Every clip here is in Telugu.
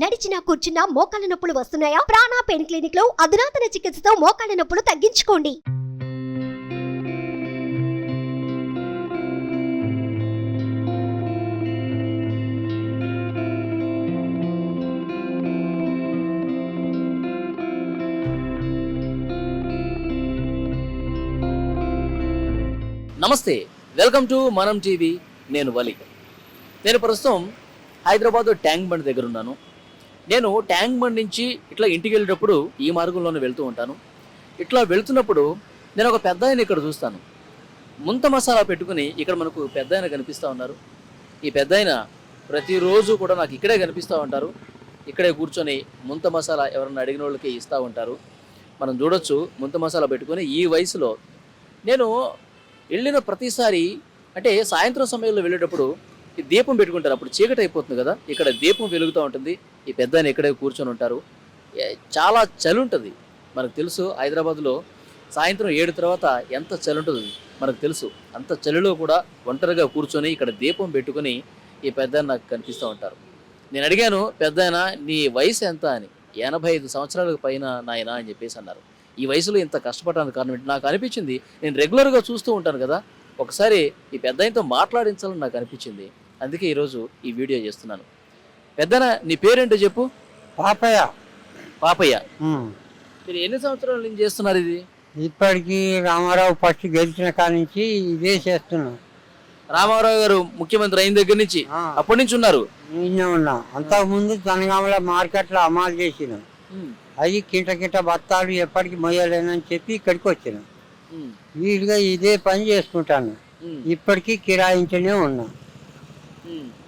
నడిచినా కూర్చున్నా మోకాళ్ళ నొప్పులు వస్తున్నాయా? ప్రాణా పెయిన్ క్లినిక్లో అధునాతన చికిత్సతో మోకాళ్ళ నొప్పులు తగ్గించుకోండి. నమస్తే వెల్కమ్ టు మనం టీవీ. నేను వలి. నేను ప్రస్తుతం హైదరాబాద్ ట్యాంక్ బండ్ దగ్గర ఉన్నాను. నేను ట్యాంక్ బండ్ నుంచి ఇట్లా ఇంటికి వెళ్ళేటప్పుడు ఈ మార్గంలోనే వెళ్తూ ఉంటాను. ఇట్లా వెళ్తున్నప్పుడు నేను ఒక పెద్ద ఆయన ఇక్కడ చూస్తాను. ముంత మసాలా పెట్టుకుని ఇక్కడ మనకు పెద్ద ఆయన కనిపిస్తూ ఉన్నారు. ఈ పెద్ద ఆయన ప్రతిరోజు కూడా నాకు ఇక్కడే కనిపిస్తూ ఉంటారు. ఇక్కడే కూర్చొని ముంత మసాలా ఎవరన్నా అడిగిన వాళ్ళకి ఇస్తూ ఉంటారు. మనం చూడొచ్చు ముంత మసాలా పెట్టుకొని ఈ వయసులో నేను వెళ్ళిన ప్రతిసారి అంటే సాయంత్రం సమయంలో వెళ్ళేటప్పుడు ఈ దీపం పెట్టుకుంటారు. అప్పుడు చీకటి అయిపోతుంది కదా. ఇక్కడ దీపం వెలుగుతూ ఉంటుంది. ఈ పెద్ద ఆయన ఇక్కడే కూర్చొని ఉంటారు. చాలా చలి ఉంటుంది. మనకు తెలుసు హైదరాబాద్లో సాయంత్రం ఏడు తర్వాత ఎంత చలి ఉంటుంది మనకు తెలుసు. అంత చలిలో కూడా ఒంటరిగా కూర్చొని ఇక్కడ దీపం పెట్టుకుని ఈ పెద్ద నాకు కనిపిస్తూ ఉంటారు. నేను అడిగాను పెద్ద నీ వయసు ఎంత? అని. ఎనభై ఐదు సంవత్సరాలకు పైన నాయన అని చెప్పేసి అన్నారు. ఈ వయసులో ఇంత కష్టపడడానికి కారణం ఏంటి? నాకు అనిపించింది నేను రెగ్యులర్గా చూస్తూ ఉంటాను కదా. ఒకసారి ఈ పెద్ద ఆయనతో మాట్లాడించాలని నాకు అనిపించింది. అందుకే ఈరోజు ఈ వీడియో చేస్తున్నాను. పెద్దన నీ పేరేంటో చెప్పు? పాపయ్య. పాపయ్య. మీరు ఎన్ని సంవత్సరాల నుంచి చేస్తున్నారు ఇది? ఇప్పటికి రామారావు ఫస్ట్ గెలిచిన కాడ నుంచి ఇదే చేస్తున్నాం. రామారావు గారు ముఖ్యమంత్రి అయిన దగ్గర నుంచి అప్పటి నుంచి ఉన్నారు? ఈయనే ఉన్నాం. అంతకుముందు తనగామల మార్కెట్లో అమలు చేసినాం. అవి కింట కింట బత్తాలు ఎప్పటికి మొయ్యలేనని చెప్పి ఇక్కడికి వచ్చినాం. వీలుగా ఇదే పని చేసుకుంటాను. ఇప్పటికీ కిరాయించనే ఉన్నా.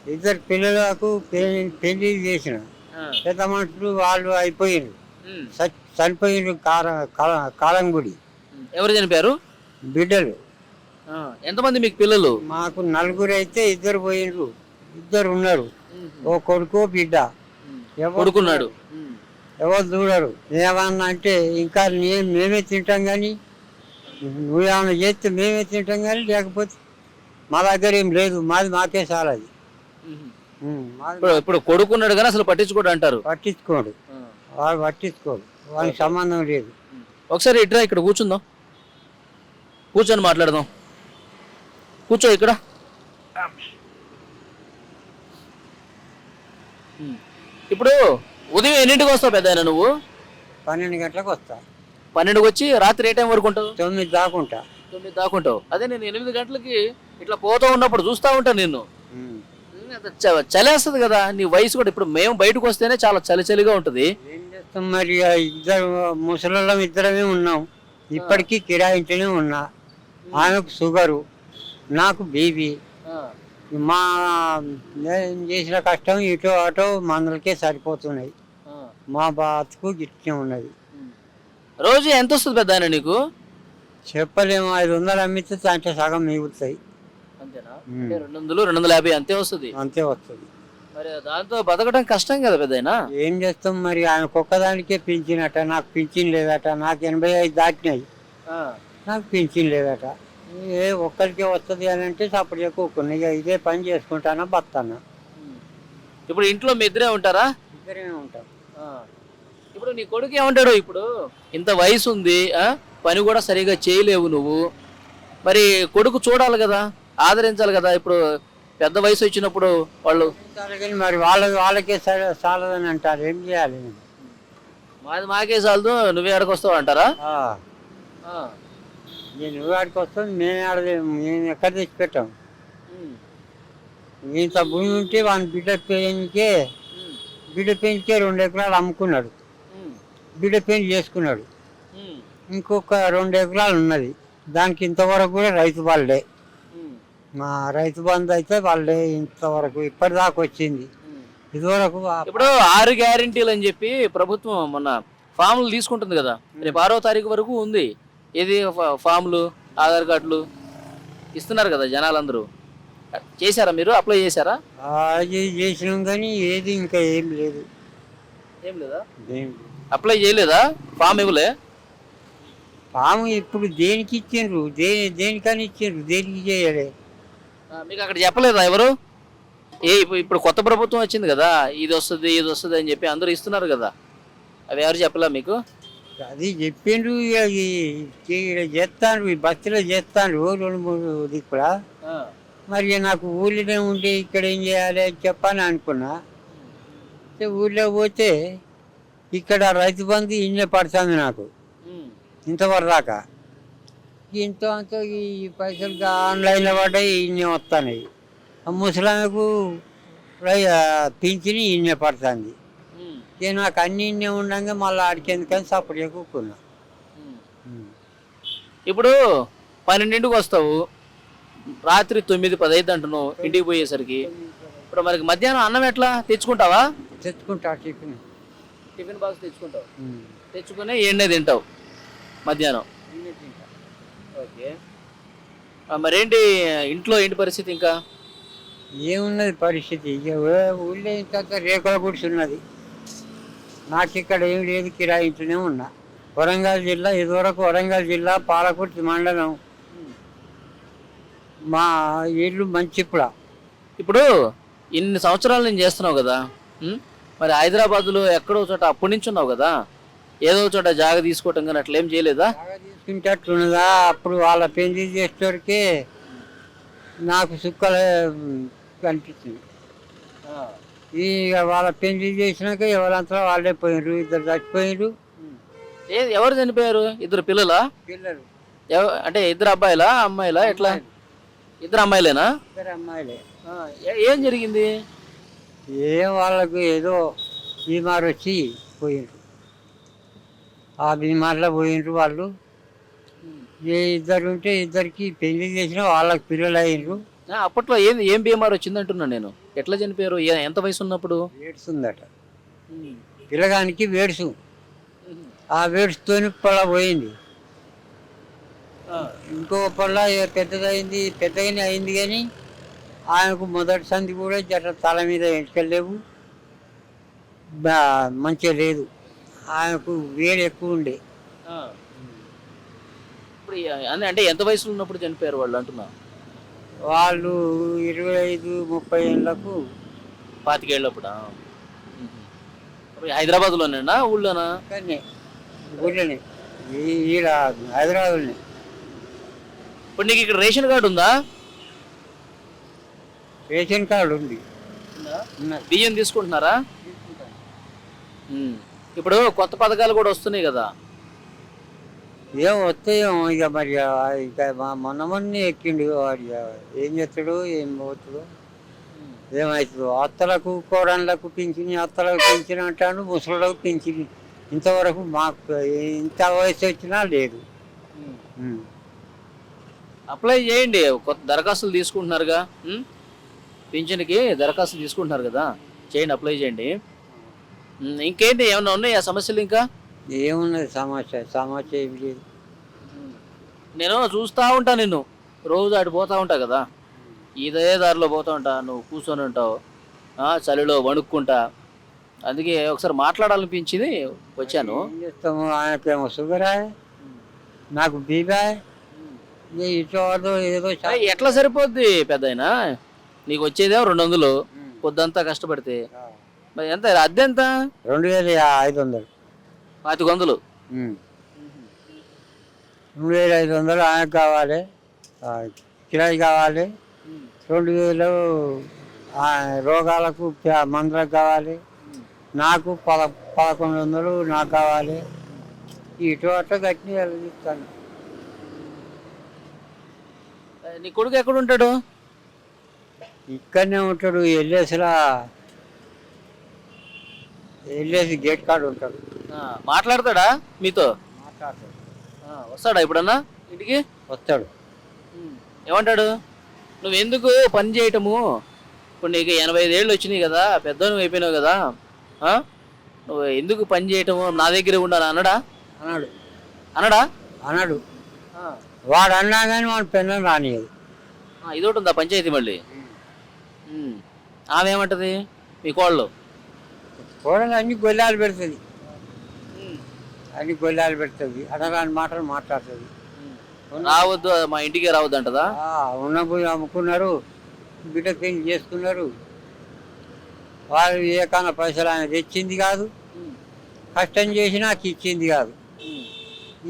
ఇద్దరు పిల్లలకు పెళ్ళి చేసిన. పెద్ద మనుషులు వాళ్ళు అయిపోయిండ్రు ఉమ్, చ- చనిపోయిండ్రు కార కాల- కాలంగుడి. ఉమ్. ఎవరు చనిపోయారు? బిడ్డలు. ఎంతమంది మీకు పిల్లలు? మాకు నలుగురు అయితే ఇద్దరు పోయిండ్రు ఇద్దరు ఉన్నారు. ఓ కొడుకు బిడ్డ. కొడుకున్నాడు. ఎవరు చూడరు. ఏమన్నా అంటే ఇంకా మేమే తింటాం కానీ నువ్వేమన్నా చేస్తే మేమే తింటాం కానీ లేకపోతే మా దగ్గర ఏం లేదు. మాది మాకే చాలా అది. ఇప్పుడు ఇప్పుడు కొడుకున్నాడు కానీ అసలు పట్టించుకోడు అంటారు. పట్టించుకోడు. వాడు పట్టించుకోడు. వానికి సంబంధం లేదు. ఒకసారి ఇట్రా ఇక్కడ కూర్చుందాం. కూర్చొని మాట్లాడదాం. కూర్చో ఇక్కడ. ఇప్పుడు ఉదయం ఎన్నింటికి వస్తావు పెద్ద నువ్వు? పన్నెండు గంటలకు వస్తా. పన్నెండుకి వచ్చి రాత్రి ఏ టైం వరకు ఉంటావు తొమ్మిది దాకుంటా తొమ్మిది దాకుంటావు. అదే నేను ఎనిమిది గంటలకి ఇట్లా పోతూ ఉన్నప్పుడు చూస్తూ ఉంటాను నిన్ను. చలేస్తుంది కదా నీ వయసు కూడా ఇప్పుడు మేము బయటకు వస్తేనే చాలా చలి చలిగా ఉంటుంది మరి ఇద్దరు ముసలోళ్ళం ఇద్దరమే ఉన్నాం. ఇప్పటికీ కిరాయించనే ఉన్నా. ఆమెకు షుగరు నాకు బీపీ. మా నేను చేసిన కష్టం ఇటో అటో మందులకే సరిపోతున్నాయి. మా బతుకు గిట్టే ఉన్నది. రోజు ఎంత వస్తుంది పెద్ద నీకు? చెప్పలేము. ఐదు వందలు అమ్మితే అంటే సగం మిగులుతాయి. అంతేనా. అంటే రెండు వందలు రెండు వందల యాభై అంతే వస్తుంది. అంతే వస్తుంది. మరి దాంతో బతకడం కష్టం కదా పెద్దయినా? ఏం చేస్తాం మరి? ఆమెకు ఒక్కదానికే పింఛనట. నాకు పింఛన్ లేదట. నాకు ఎనభై ఐదు దాటినాయి. నాకు పింఛన్ లేదట. ఏ ఒక్కరికే వస్తుంది అని అంటే సప్పుడు ఎక్కువ ఇక ఇదే పని చేసుకుంటానా బతానా ఇప్పుడు ఇంట్లో మీ ఇద్దరే ఉంటారా? ఇద్దరే ఉంటాం. ఇప్పుడు నీ కొడుకు ఏమంటాడు ఇప్పుడు? ఇంత వయసు ఉంది? పని కూడా సరిగా చేయలేవు నువ్వు మరి కొడుకు చూడాలి కదా ఆదరించాలి కదా ఇప్పుడు పెద్ద వయసు వచ్చినప్పుడు వాళ్ళు మరి వాళ్ళ వాళ్ళకే చాలదని అంటారు ఏం చేయాలి మాది మాకే చాలదు నువ్వే ఎక్కడికి అంటారా. నేను నువ్వు ఆడికి వస్తుంది మేము ఆడలేము మేము ఎక్కడ తెచ్చి పెట్టాం. ఇంత భూమి ఉంటే వాని బిడ్డ ఉమ్. బిడ్డ పెయిన్కే రెండు ఎకరాలు అమ్ముకున్నాడు. బిడ్డ పెయిన్ చేసుకున్నాడు. ఇంకొక రెండు ఎకరాలు ఉన్నది. దానికి ఇంతవరకు కూడా రైతు వాళ్ళే. మా రైతు బంధు అయితే వాళ్ళే ఇంతవరకు ఇప్పటిదాకా వచ్చింది. ఇదివరకు ఇప్పుడు ఆరు గ్యారంటీలు అని చెప్పి ప్రభుత్వం మొన్న ఫామ్లు తీసుకుంటుంది కదా. రేపు ఆరో తారీఖు వరకు ఉంది. ఏది ఫామ్లు ఆధార్ కార్డులు ఇస్తున్నారు కదా జనాలందరూ. చేశారా మీరు? అప్లై చేశారా? అది చేసినాం కానీ ఏది ఇంకా ఏం లేదు? ఏం లేదా. అప్లై చేయలేదా? ఫామ్ ఇవ్వలే? పాము ఇప్పుడు దేనికి ఇచ్చిండ్రు? దే దేనికని ఇచ్చిండ్రు? దేనికి చేయలే? ఆ, మీకు అక్కడ చెప్పలేదా ఎవరు? ఏ ఇప్పుడు ఇప్పుడు కొత్త ప్రభుత్వం వచ్చింది కదా ఇది వస్తుంది ఇది వస్తుంది అని చెప్పి అందరూ ఇస్తున్నారు కదా. అవి ఎవరు చెప్పలా మీకు? అది చెప్పిండ్రు ఇక ఈ- ఈ బస్సులో చేస్తాను రెండు మూడు దిక్కుల మరి నాకు ఊళ్ళోనే ఉండి ఇక్కడ ఏం చేయాలి అని చెప్పని అనుకున్నా. అయితే ఊళ్ళో పోతే ఇక్కడ రైతు బంధు ఇన్నే పడుతుంది నాకు. ఇంతవరకు దాకా ఇంత అంత ఈ పైసలు ఆన్లైన్లో పడ్డాయి ఇన్నే వస్తున్నాయి. ఆ ముసలామెకు పింఛని ఇన్నే పడుతుంది. ఇక నాకు అన్ని ఇన్నే ఉండగా మళ్ళీ ఆడికెందుకని సపరేట్గా కూకున్నా ఇప్పుడు పన్నెండింటికి వస్తావు. రాత్రి తొమ్మిది పది అయితే అంటున్నావు ఇంటికి పోయేసరికి. ఇప్పుడు మరి మధ్యాహ్నం అన్నం ఎట్లా? తెచ్చుకుంటావా? తెచ్చుకుంటా టిఫిన్. Tiffin box తెచ్చుకుంటావు. తెచ్చుకుని ఏండే తింటావు. మధ్యాహ్నం. ఓకే. మరేంటి ఇంట్లో ఏంటి పరిస్థితి ఇంకా? ఏమున్నది పరిస్థితి? ఇక ఊళ్ళో ఇంత రేకుల ఉన్నది. నాకు ఇక్కడ ఏం లేదు కిరాయి ఇంట్లోనే ఉన్నా. వరంగల్ జిల్లా ఇదివరకు వరంగల్ జిల్లా పాలకుర్తి మండలం. మా ఇల్లు మంచిప్పుడ ఇప్పుడు ఇన్ని సంవత్సరాలు నేను చేస్తున్నావు కదా? మరి హైదరాబాద్లో ఎక్కడో చోట అప్పటి నుంచి ఉన్నావు కదా? ఏదో చోట జాగ తీసుకోవటం కానీ అట్లా ఏం చేయలేదా? తీసుకుంటట్లున్నదా అప్పుడు వాళ్ళ పెళ్ళి చేసేటోడికే నాకు సుక్కలు కనిపించింది ఇక వాళ్ళ పెళ్ళి చేసినాక ఎవరంతా వాళ్ళే పోయినరు ఇద్దరు చచ్చిపోయినరు ఏ ఎవరు చనిపోయారు? ఇద్దరు పిల్లలా? పిల్లలు. ఎవ- అంటే ఇద్దరు అబ్బాయిలా అమ్మాయిలా ఎట్లా? ఇద్దరు అమ్మాయిలేనా? ఇద్దరు అమ్మాయిలే. ఆ, ఏ- ఏం జరిగింది? ఏం వాళ్ళకు ఏదో బీమార్ వచ్చి పోయిండ్రు ఆ బీమార్లో పోయిండ్రు వాళ్ళు. ఏ ఇద్దరు ఉంటే ఇద్దరికి పెళ్ళి చేసిన వాళ్ళకి పిల్లలు అయ్యిండ్రు. ఆ, అప్పట్లో ఏం ఏం బీమార్ వచ్చింది అంటున్నా నేను? ఎట్లా చనిపోయారు? ఏ- ఎంత వయసు ఉన్నప్పుడు వేడుస్తుందట పిల్లగానికి వేడుసు. ఆ వేడుస్తోని పొల పోయింది. ఇంకో పొల ఏ పెద్దదైంది పెద్దగానే అయింది కానీ ఆయనకు మొదటి సంధి కూడా జర తల మీద ఎంటకెళ్ళలేవు బా మంచిగా లేదు. ఆయనకు వేడి ఎక్కువ ఉండే. ఆ. ఇప్పుడు ఈ- అదే అంటే ఎంత వయసులో ఉన్నప్పుడు చనిపోయారు వాళ్ళు అంటున్నా? వాళ్ళు ఇరవై ఐదు ముప్పై ఏళ్ళకు పాతికేళ్ళప్పుడా? హైదరాబాద్లోనేనా ఊళ్ళోనా? ఈ- ఈడ హైదరాబాద్లోనే. ఇప్పుడు నీకు ఇక్కడ రేషన్ కార్డు ఉందా? రేషన్ కార్డు ఉంది. ఉన్నది. బియ్యం తీసుకుంటున్నారా? ఉమ్. ఇప్పుడు కొత్త పథకాలు కూడా వస్తున్నాయి కదా. ఏం వస్తాయో ఇక మరి ఇక మా- మొన్న మొన్న ఎక్కిండు వాడు ఏం చేస్తాడు ఏం పోతాడు? ఏమవుతుందో అత్తలకు కోడళ్ళకు పింఛని అత్తలకు పింఛన్ అంటాడు ముసళ్ళకు పింఛని. ఇంతవరకు మాకు ఇంత వయసు వచ్చినా లేదు. అప్లై చేయండి కొత్త దరఖాస్తులు తీసుకుంటున్నారుగా? పింఛన్కి దరఖాస్తులు తీసుకుంటున్నారు కదా చేయండి అప్లై చేయండి. ఇంకేంటి ఏమైనా ఉన్నాయా సమస్యలు ఇంకా? ఏమున్నది సమస్య ఏం లేదు. నేను చూస్తూ ఉంటా నిన్ను. రోజు అటు పోతా ఉంటా కదా. ఇదే దారిలో పోతా ఉంటా నువ్వు కూర్చొని ఉంటావు. చలిలో వణుక్కుంటా. అందుకే ఒకసారి మాట్లాడాలనిపించింది వచ్చాను. చేస్తాము? ఆయనకేమో షుగరా నాకు బీబా ఇటు ఏదో ఎట్లా సరిపోద్ది పెద్ద నీకు వచ్చేదేమో రెండు వందలు. పొద్దంతా కష్టపడితే. మరి ఎంత? అద్దె ఎంత? రెండు వేల ఐదు వందలు. పాతిక వందలు. రెండు వేల ఐదు వందలు ఆయనకు కావాలి. ఆ, కిరాయి కావాలి. రెండు వేలు ఆ, రోగాలకు మందులకు కావాలి. నాకు పద పదకొండు వందలు నాకు కావాలి. ఇటు అట్లా గట్టి ఇస్తాను నీ కొడుకు ఎక్కడ ఉంటాడు? ఇక్కడనే ఉంటాడు. ఎల్లేసిలా ఎల్లేసి గేట్ కాడ ఉంటాడు. మాట్లాడతాడా మీతో? మాట్లాడతాడు. వస్తాడా ఇప్పుడన్నా ఇంటికి? వస్తాడు. ఏమంటాడు? నువ్వు ఎందుకు పని చేయటము? ఇప్పుడు నీకు ఎనభై ఐదు ఏళ్ళు వచ్చినాయి కదా పెద్ద నువ్వు అయిపోయినావు కదా? నువ్వు ఎందుకు పని చేయటము? నా దగ్గరే ఉండాలి అన్నడా? అన్నాడు. అన్నడా? అన్నాడు. వాడు అన్నా కానీ వాడు పెన్నం రానియదు ఇదొకటి ఉందా పంచాయతీ మళ్ళీ. ఆమె ఏమంటది? మీ కోళ్ళు కూడలు అన్ని గొల్లాలు పెడుతుంది. అన్ని గొల్లాలు పెడుతుంది. అనరాని మాటలు మాట్లాడుతుంది. రావద్దు మా ఇంటికి రావద్దు అంటదా ఉన్న పోయి అమ్ముకున్నారు బిడ్డ పెళ్ళి చేసుకున్నారు. వాళ్ళు ఏ కన్నా పైసలు ఆయన తెచ్చింది కాదు. కష్టం చేసి నాకు ఇచ్చింది కాదు.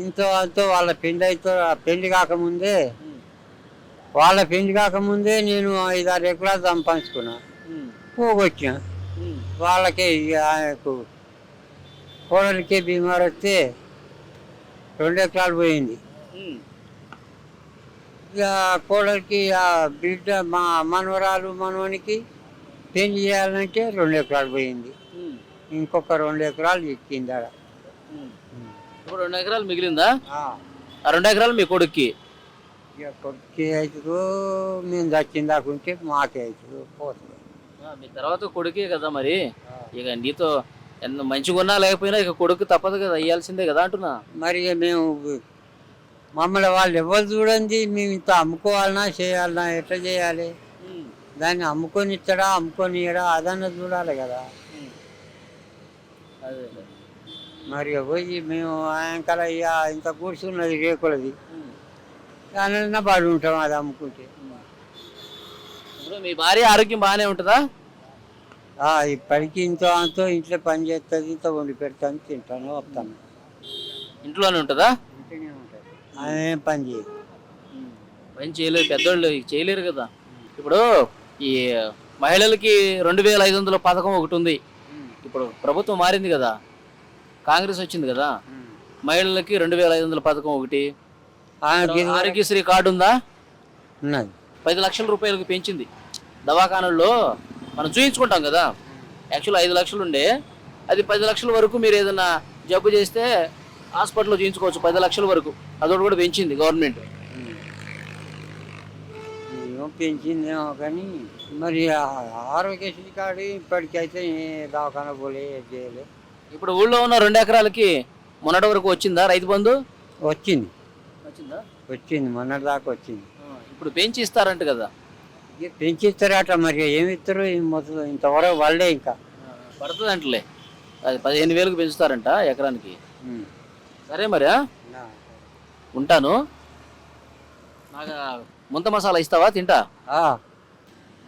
ఇంతో అంతో వాళ్ళ పెళ్ళి అయితే పెళ్ళి కాకముందే వాళ్ళ పెళ్ళి కాకముందే నేను ఐదారు ఎకరాలు సంపాదించుకున్నా. పోగొచ్చిన వాళ్ళకే ఇక ఆయనకు కోడలికే బీమారు వస్తే రెండు ఎకరాలు పోయింది. ఇక కోడలికి ఆ బిడ్డ మా మనవరాలు మనవనికి పెళ్ళి చేయాలంటే రెండు ఎకరాలు పోయింది. ఇంకొక రెండు ఎకరాలు ఇచ్చింది ఆడ. ఉమ్. ఇప్పుడు రెండు ఎకరాలు మిగిలిందా? ఆ, రెండు ఎకరాలు మీ కొడుక్కి? ఇక కొడుకు అవుతుందో మేము చచ్చిన దాకుంటే మాకే అవుతుందో పోతుంది. మీ తర్వాత కొడుకే కదా మరి? ఇక నీతో ఎంత మంచిగా ఉన్నా లేకపోయినా ఇక కొడుకు తప్పదు కదా అయ్యాల్సిందే కదా అంటున్నా. మరి ఇక మేము మమ్మల్ని వాళ్ళు ఎవరు చూడండి మేము ఇంత అమ్ముకోవాలన్నా చేయాలన్నా ఎట్లా చేయాలి? దాన్ని అమ్ముకొని ఇస్తాడా అమ్ముకొని ఇయ్యడా అదన్న చూడాలి కదా. అదే. మరి పోయి మేము ఆయనకల ఇక ఇంత కూర్చున్నది రేకులది. దానిలో పడి ఉంటాం అది అమ్ముకుంటే. ఇప్పుడు మీ భార్య ఆరోగ్యం బాగానే ఉంటుందా? ఇప్పటికి ఇంతో అంతో ఇంట్లో పని చేస్తుంది ఇంత వండి పెడతాను తింటాను వస్తాను. ఇంట్లోనే ఉంటుందా? ఏం పని చేయదు. పని చేయలేరు పెద్దోళ్ళు చేయలేరు కదా. ఇప్పుడు ఈ మహిళలకి రెండు వేల ఐదు వందల పథకం ఒకటి ఉంది. ఇప్పుడు ప్రభుత్వం మారింది కదా. కాంగ్రెస్ వచ్చింది కదా. మహిళలకి రెండు వేల ఐదు వందల పథకం ఒకటి. ఆరోగ్యశ్రీ కార్డు ఉందా? ఉన్నది. పది లక్షల రూపాయలకు పెంచింది. దవాఖానల్లో మనం చూయించుకుంటాం కదా. యాక్చువల్ ఐదు లక్షలు ఉండే. అది పది లక్షల వరకు మీరు ఏదైనా జబ్బు చేస్తే హాస్పిటల్లో చూయించుకోవచ్చు పది లక్షల వరకు. అదొకటి కూడా పెంచింది గవర్నమెంట్. ఏమో పెంచిందేమో కానీ మరి ఆరోగ్యశ్రీ కార్డు ఇప్పటికైతే దవాఖాన పోలే ఏం చేయలే. ఇప్పుడు ఊళ్ళో ఉన్న రెండు ఎకరాలకి మొన్నటి వరకు వచ్చిందా రైతు బంధు? వచ్చింది. వచ్చిందా? వచ్చింది మొన్నటి దాకా వచ్చింది. ఇప్పుడు పెంచి ఇస్తారంట కదా. పెంచిస్తారట మరి ఏమి ఇస్తారు మొత్తం ఇంతవరకు వాళ్ళే ఇంకా. పడుతుంది అంటలే అది పదిహేను వేలకు పెంచుతారంట ఎకరానికి. సరే మరి. ఉంటాను. నాకు ముంత మసాలా ఇస్తావా? తింటా?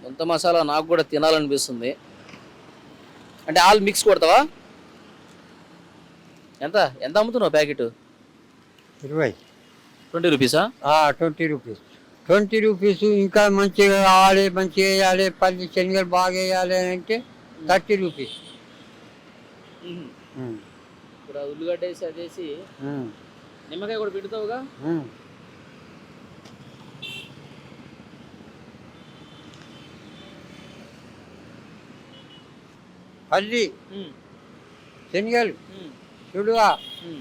ముంత మసాలా నాకు కూడా తినాలనిపిస్తుంది. అంటే ఆల్ మిక్స్ కొడతావా? ఎంత? ఎంత అమ్ముతున్నావు ప్యాకెట్? ఇరవై. Twenty రూపీసా? Twenty rupees. Twenty rupees ఇంకా మంచిగా కావాలి మంచిగా వేయాలి పల్లి శనగలు బాగా వేయాలి అని అంటే థర్టీ రూపీస్. ఇప్పుడు ఆ ఉల్లిగడ్డ వేసి అదేసి. నిమ్మకాయ కూడా పెడతావుగా. పల్లి శనగలు చుడువ?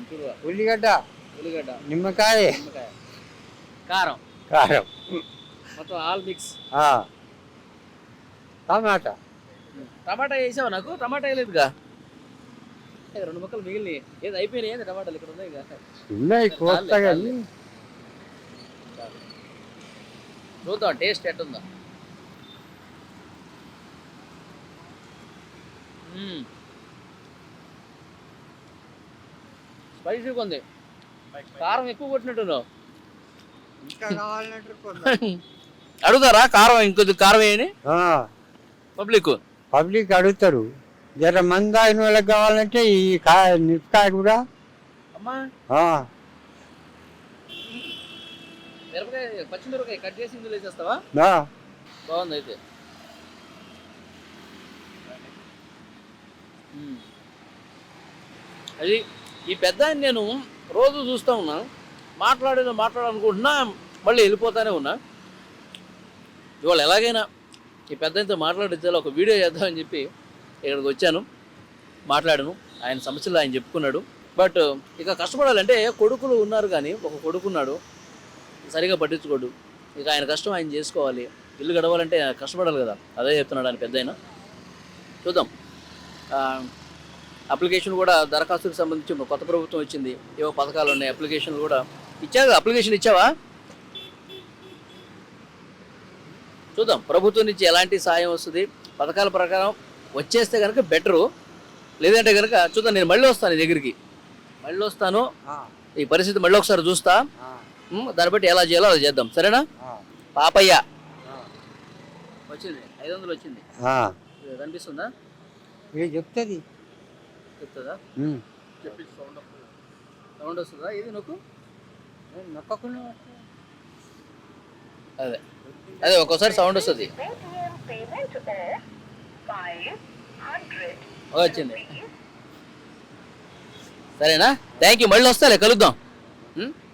చూడువా. ఉల్లిగడ్డ ఉల్లిగడ్డ. నిమ్మకాయ. కారం. కారం. మొత్తం ఆల్ మిక్స్. టమాటా. టమాటా వేసావా నాకు? టమాటా వేయలేదుగా. రెండు ముక్కలు మిగిలినాయి. ఏది అయిపోయినాయి? ఏంది టమాటాలు ఇక్కడ ఉన్నాయి. ఉన్నాయి కోస్తా కానీ. చూద్దాం టేస్ట్ ఎట్టుందా. స్పైసీగా ఉంది. కారం ఎక్కువ కొట్టినట్టున్నావు. అడుగుతారా? కారం ఇంకొద్ది కారం వేయని పబ్లిక్. పబ్లిక్ అడుగుతారు. జర మంది అయిన వాళ్ళకి కావాలంటే ఈ కాయ మిరపకాయ కూడా. అమ్మా. ఆ, మిరపకాయ పచ్చిమిరపకాయ కట్ చేసి ఇందులో వేసేస్తావా? ఆ, బాగుంది అయితే. అది ఈ పెద్ద ఆయన నేను రోజు చూస్తూ ఉన్నా. మాట్లాడేదో మాట్లాడాలనుకుంటున్నా మళ్ళీ వెళ్ళిపోతానే ఉన్నా. ఇవాళ ఎలాగైనా ఈ పెద్ద ఆయనతో మాట్లాడితే ఒక వీడియో చేద్దామని చెప్పి ఇక్కడికి వచ్చాను. మాట్లాడాను. ఆయన సమస్యలు ఆయన చెప్పుకున్నాడు. బట్ ఇక కష్టపడాలంటే కొడుకులు ఉన్నారు కానీ ఒక కొడుకున్నాడు. సరిగా పట్టించుకోడు. ఇక ఆయన కష్టం ఆయన చేసుకోవాలి. ఇల్లు గడవాలంటే ఆయన కష్టపడాలి కదా. అదే చెప్తున్నాడు ఆయన పెద్ద చూద్దాం. అప్లికేషన్ కూడా దరఖాస్తుకు సంబంధించి కొత్త ప్రభుత్వం వచ్చింది ఏవో పథకాలు ఉన్నాయి. అప్లికేషన్లు కూడా ఇచ్చావు? అప్లికేషన్ ఇచ్చావా? చూద్దాం. ప్రభుత్వం నుంచి ఎలాంటి సాయం వస్తుంది? పథకాల ప్రకారం వచ్చేస్తే కనుక బెటరు లేదంటే కనుక చూద్దాం నేను మళ్ళీ వస్తాను నీ దగ్గరికి. మళ్ళీ వస్తాను. ఈ పరిస్థితి మళ్ళీ ఒకసారి చూస్తా. దాన్ని బట్టి ఎలా చేయాలో అలా చేద్దాం. సరేనా? పాపయ్య. వచ్చింది. ఐదు వందలు వచ్చింది. కనిపిస్తుందా? చెప్తుంది. చెప్తుందా. సౌండ్ వస్తుందా? ఇది నొక్కు నేను నొక్కకుండా అదే. అదే ఒక్కోసారి సౌండ్ వస్తుంది. వచ్చింది. సరేనా? థ్యాంక్ యూ మళ్ళీ వస్తాలే కలుద్దాం?